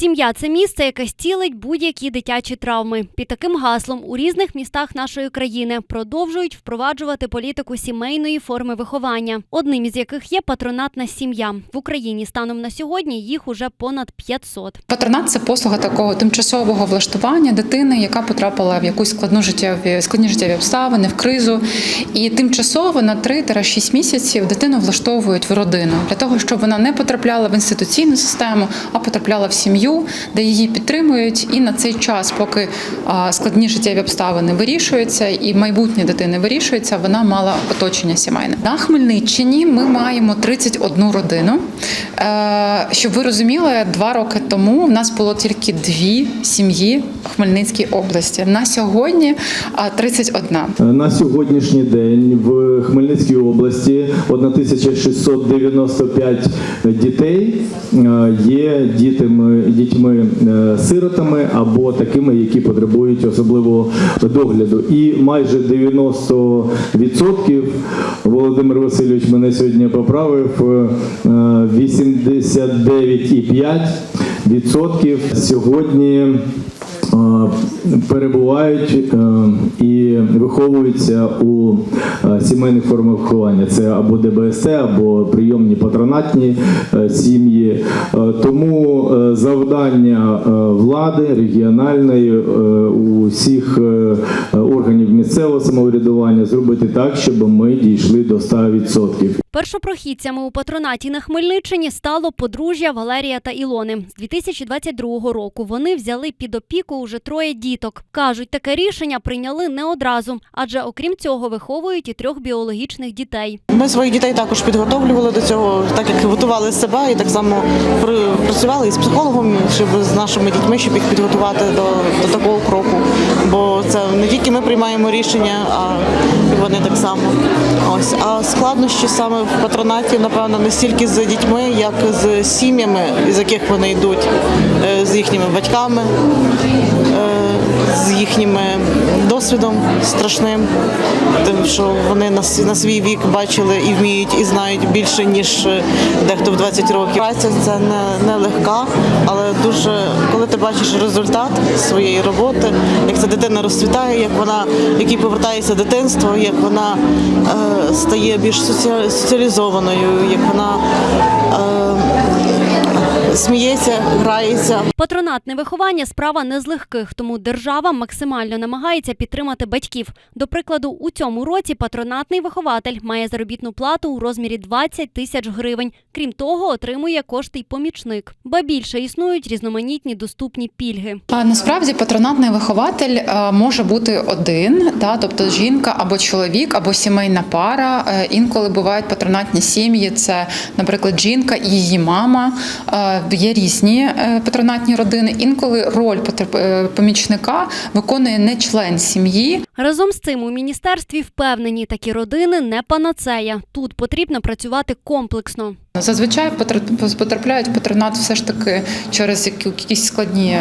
Сім'я це місце, яке зцілить будь-які дитячі травми. Під таким гаслом у різних містах нашої країни продовжують впроваджувати політику сімейної форми виховання, одним із яких є патронатна сім'я. В Україні станом на сьогодні їх уже понад 500. Патронат це послуга такого тимчасового влаштування дитини, яка потрапила в якусь складну життєві складні життєві обставини, в кризу. І тимчасово на 3-6 місяців дитину влаштовують в родину для того, щоб вона не потрапляла в інституційну систему, а потрапляла в сім'ю, де її підтримують. І на цей час, поки складні життєві обставини вирішуються, і майбутнє дитини вирішується, вона мала оточення сімейне. На Хмельниччині ми маємо 31 родину. Е, Щоб ви розуміли, два роки тому в нас було тільки дві сім'ї в Хмельницькій області. На сьогодні а, 31. На сьогоднішній день в Хмельницькій області 1695 дітей е, є дітьми, дітьми е, сиротами або такими, які потребують особливого догляду. І майже 90% Володимир Васильович мене сьогодні поправив е, 89,5% сьогодні. Перебувають е, і виховуються у е, сімейних формах виховання. Це або ДБСТ, або прийомні патронатні е, сім'ї. Е, Тому завдання влади регіональної усіх органів місцевого самоврядування зробити так, щоб ми дійшли до 100%. Першопрохідцями у патронаті на Хмельниччині стало подружжя Валерія та Ілони. З 2022 року вони взяли під опіку уже троє діток. Кажуть, таке рішення прийняли не одразу, адже окрім цього виховують і трьох біологічних дітей. Ми своїх дітей також підготовлювали до цього, так як готували себе і так само пр- працювали із психологом, щоб з нашими дітьми, щоб їх підготувати до, до такого кроку. Бо це не тільки ми приймаємо рішення, а і вони так само. Ось а складнощі саме в патронаті, напевно, не стільки з дітьми, як з сім'ями, із яких вони йдуть, е, з їхніми батьками, з їхніми досвідом страшним, тим, що вони на, свій вік бачили і вміють, і знають більше, ніж е, дехто в 20 років. Праця це не, не легка, але дуже, коли ти бачиш результат своєї роботи, як ця дитина розцвітає, як вона, як їй повертається дитинство, як вона е, стає більш соці- соціалізованою, як вона сміється, грається, Патронатне виховання справа не з легких, тому держава максимально намагається підтримати батьків. До прикладу, у цьому році патронатний вихователь має заробітну плату у розмірі 20 тисяч гривень. Крім того, отримує кошти й помічник. Ба більше існують різноманітні доступні пільги. А насправді патронатний вихователь е, може бути один, да, тобто жінка або чоловік, або сімейна пара. Е, Інколи бувають патронатні сім'ї. Це, наприклад, жінка і її мама. Е, Є різні е, патронатні родини. Інколи роль е, помічника виконує не член сім'ї, Разом з цим у міністерстві впевнені, такі родини не панацея. Тут потрібно працювати комплексно. Зазвичай потр- потрапляють в патронат все ж таки через які- якісь складні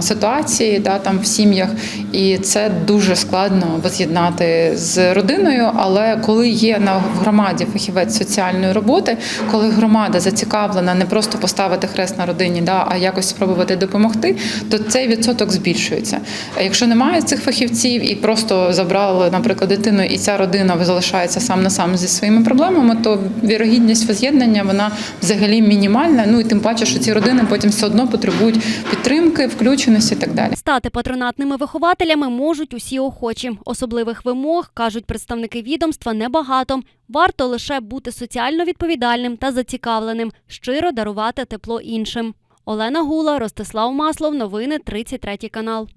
ситуації, да, там в сім'ях, і це дуже складно воз'єднати з родиною. Але коли є на громаді фахівець соціальної роботи, коли громада зацікавлена не просто поставити хрест на родині, да, а якось спробувати допомогти, то цей відсоток збільшується. Якщо немає цих фахівців і просто забрали, наприклад, дитину, і ця родина залишається сам на сам зі своїми проблемами, то вірогідність воз'єднання вона взагалі мінімальна. Ну і тим паче, що ці родини потім все одно потребують підтримки, включеності і так далі. Стати патронатними вихователями можуть усі охочі. Особливих вимог, кажуть представники відомства, небагато. Варто лише бути соціально відповідальним та зацікавленим, щиро дарувати тепло іншим. Олена Гула, Ростислав Маслов, новини 33 канал.